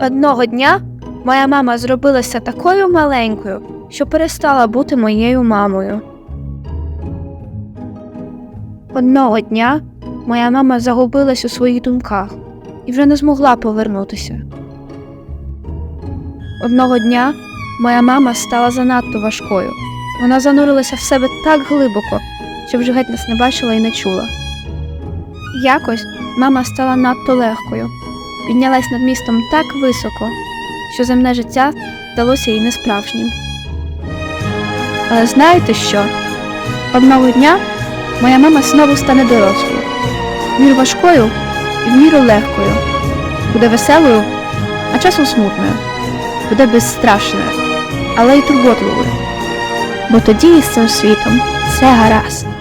Одного дня моя мама зробилася такою маленькою, що перестала бути моєю мамою. Одного дня моя мама загубилась у своїх думках і вже не змогла повернутися. Одного дня моя мама стала занадто важкою. Вона занурилася в себе так глибоко, що вже геть нас не бачила і не чула. Якось мама стала надто легкою, піднялась над містом так високо, що земне життя здалося їй несправжнім. Але знаєте що? Одного дня моя мама знову стане дорослою, в міру важкою і в міру легкою, буде веселою, а часом смутною, буде безстрашною, але й турботливою. Бо тоді із цим світом все гаразд.